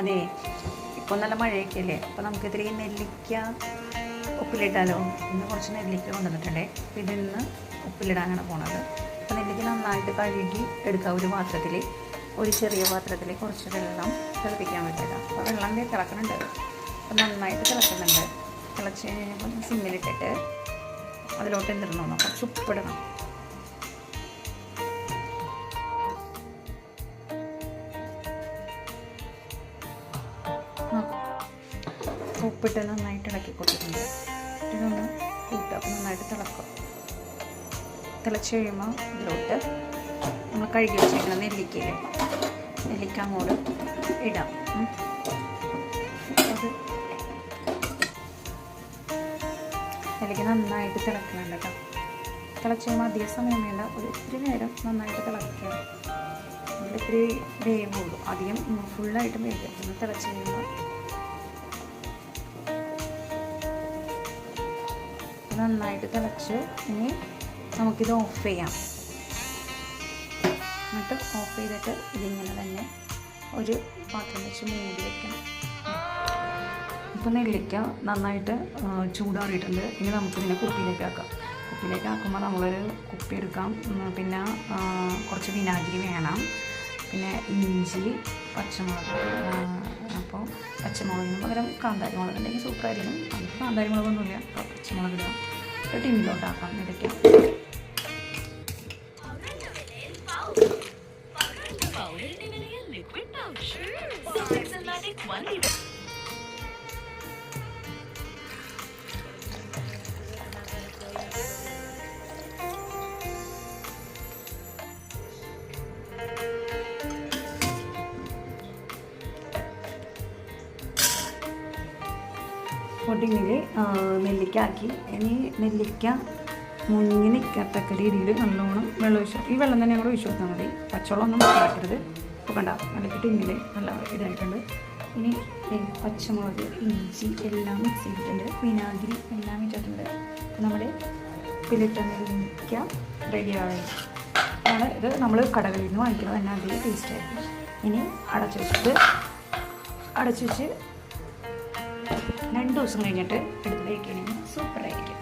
അതെ ഇപ്പോൾ നല്ല മഴയൊക്കെ അല്ലേ? അപ്പോൾ നമുക്ക് ഈ നെല്ലിക്ക ഉപ്പിലിട്ടാലോ? ഇന്ന് കുറച്ച് നെല്ലിക്ക കൊണ്ടുവന്നിട്ടുണ്ടേ. അപ്പോൾ ഇതിന്ന് ഉപ്പിലിടാനാണ് പോണത്. അപ്പോൾ നെല്ലിക്ക നന്നായിട്ട് കഴുകി എടുക്കുക ഒരു പാത്രത്തിൽ ഒരു ചെറിയ പാത്രത്തിൽ കുറച്ച് വെള്ളം തിളപ്പിക്കാൻ പറ്റില്ല അപ്പോൾ വെള്ളം തിളക്കുന്നുണ്ട് അപ്പോൾ നന്നായിട്ട് തിളക്കുന്നുണ്ട് തിളച്ച് കഴിഞ്ഞപ്പോൾ സിമ്മിലിട്ടിട്ട് അതിലോട്ട് എന്തിടണം? കുറച്ച് ഉപ്പിടണം. ഉപ്പിട്ട് നന്നായിട്ട് ഇളക്കി കൊടുത്തിട്ടുണ്ട്. ഇതൊന്ന് അപ്പം നന്നായിട്ട് തിളക്കും. തിളച്ച് കഴിയുമ്പോൾ ഇതിലോട്ട് നമ്മൾ കഴുകി വെച്ചിരിക്കുന്ന നെല്ലിക്കയിൽ നെല്ലിക്ക അങ്ങോട്ട് ഇടാം. അത് നെല്ലിക്ക നന്നായിട്ട് തിളക്കുന്നുണ്ട് കേട്ടോ. തിളച്ച് കഴിയുമ്പോൾ അധിക സമയം വേണ്ട. ഒരു ഒത്തിരി നേരം നന്നായിട്ട് തിളക്കുക ഇത്തിരി വേവുള്ളൂ. അധികം ഫുള്ളായിട്ട് വേവില്ല. തിളച്ച് കഴിയുമ്പോൾ നന്നായിട്ട് തിളച്ച്. ഇനി നമുക്കിത് ഓഫ് ചെയ്യാം. എന്നിട്ട് ഓഫ് ചെയ്തിട്ട് ഇതിങ്ങനെ തന്നെ ഒരു പാത്രം വെച്ച് മൂടി വയ്ക്കണം ഇപ്പോൾ നെല്ലിക്ക നന്നായിട്ട് ചൂടാറിയിട്ടുണ്ട്. ഇനി നമുക്കിതിനെ കുപ്പിയിലേക്ക് ആക്കാം. കുപ്പിയിലേക്ക് ആക്കുമ്പോൾ നമ്മളൊരു കുപ്പി എടുക്കാം. പിന്നെ കുറച്ച് വിനാഗിരി വേണം. പിന്നെ ഇഞ്ചി പച്ചമുളക് അപ്പോൾ പച്ചമുളകിന് പകരം കാന്താരി മുളക് ഉണ്ടെങ്കിൽ സൂപ്പറായിരിക്കും നമുക്ക് കാന്താരി മുളകൊന്നുമില്ല പച്ചമുളക് ഒരു ടിന്നിലോട്ടാക്കാം നെല്ലിക്ക പൗഡറിന്റെ വിലയിൽ പൊട്ടിങ്ങിൽ നെല്ലിക്ക ആക്കി ഇനി നെല്ലിക്ക മുങ്ങി നിൽക്കത്തക്ക രീതിയിൽ നല്ലോണം വെള്ളം ഒഴിച്ചു ഈ വെള്ളം തന്നെ ഞങ്ങൾ ഒഴിച്ചു കൊടുത്താൽ മതി. പച്ചവെള്ളം ഒന്നും ആക്കരുത് ഇപ്പോൾ കണ്ട നെല്ലിക്ക ടിന്നിൽ നല്ല ഇതായിട്ടുണ്ട്. ഇനി പച്ചമുളക് ഇഞ്ചി എല്ലാം മിക്സ് ചെയ്തിട്ടുണ്ട്. വിനാഗിരി എല്ലാം ഇട്ടിട്ടുണ്ട് നമ്മുടെ പിലിട്ട നെല്ലിക്ക റെഡിയായി ആണ് ഇത് നമ്മൾ കടകളിൽ നിന്ന് വാങ്ങിക്കുന്നത് തന്നെ അതിൽ ടേസ്റ്റ് ആയിരിക്കും. ഇനി അടച്ചു വെച്ചിട്ട് അടച്ചു വെച്ച് രണ്ട് ദിവസം കഴിഞ്ഞിട്ട് എടുത്ത് കഴിക്കുകയാണെങ്കിൽ സൂപ്പറായിരിക്കും.